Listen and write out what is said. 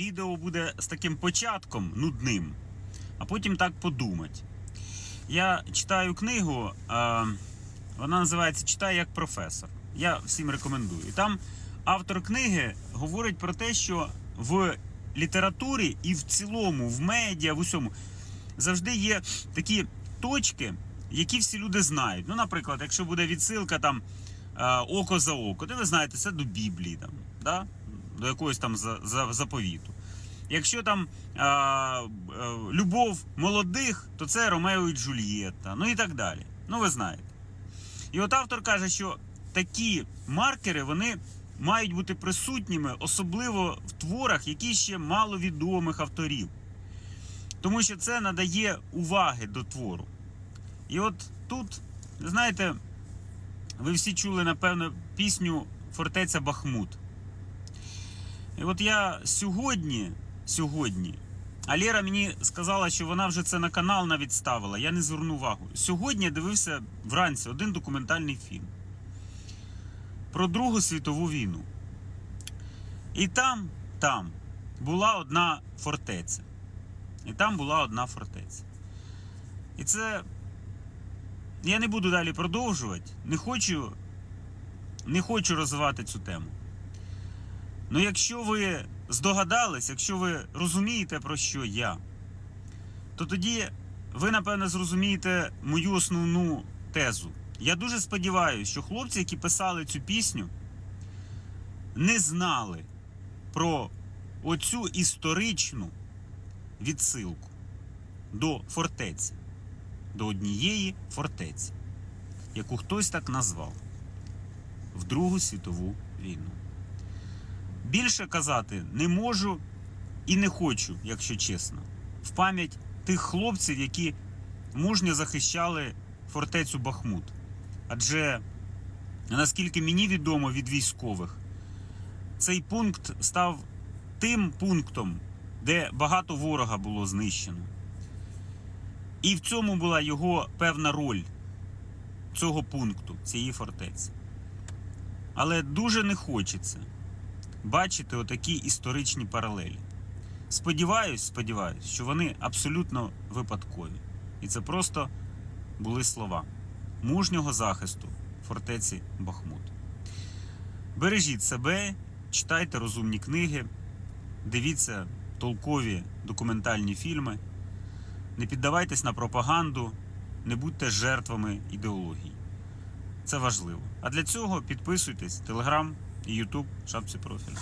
відео буде з таким початком нудним, а потім так подумать. Я читаю книгу, е, вона називається Читай як професор. Я всім рекомендую. І там автор книги говорить про те, що в літературі і в цілому, в медіа, в усьому завжди є такі точки, які всі люди знають. Ну, наприклад, якщо буде відсилка там е, око за око, де ви знаєте, це до Біблії, там, да? До якогось там за, за, заповіту. Якщо там е, е, любов молодих, то це Ромео і Джульєтта, ну і так далі. Ну, ви знаєте. І от автор каже, що такі маркери вони мають бути присутніми, особливо в творах, які ще маловідомих авторів. Тому що це надає уваги до твору. І от тут, знаєте, ви всі чули, напевно, пісню Фортеця Бахмут. І от я сьогодні, сьогодні, а Лера мені сказала, що вона вже це на канал навіть ставила. Я не звернув увагу. Сьогодні я дивився вранці один документальний фільм про Другу світову війну. І там, там була одна фортеця. І там була одна фортеця. І це. Я не буду далі продовжувати. Не хочу, не хочу розвивати цю тему. Ну, якщо ви здогадались, якщо ви розумієте, про що я, то тоді ви, напевне, зрозумієте мою основну тезу. Я дуже сподіваюся, що хлопці, які писали цю пісню, не знали про оцю історичну відсилку до фортеці, до однієї фортеці, яку хтось так назвав в Другу світову війну. Більше казати не можу і не хочу, якщо чесно, в пам'ять тих хлопців, які мужньо захищали фортецю Бахмут. Адже, наскільки мені відомо від військових, цей пункт став тим пунктом, де багато ворога було знищено. І в цьому була його певна роль цього пункту, цієї фортеці. Але дуже не хочеться бачити отакі історичні паралелі. Сподіваюсь, сподіваюсь, що вони абсолютно випадкові. І це просто були слова мужнього захисту фортеці Бахмут. Бережіть себе, читайте розумні книги, дивіться толкові документальні фільми, не піддавайтесь на пропаганду, не будьте жертвами ідеології. Це важливо. А для цього підписуйтесь Телеграм і Ютуб шапці профілю.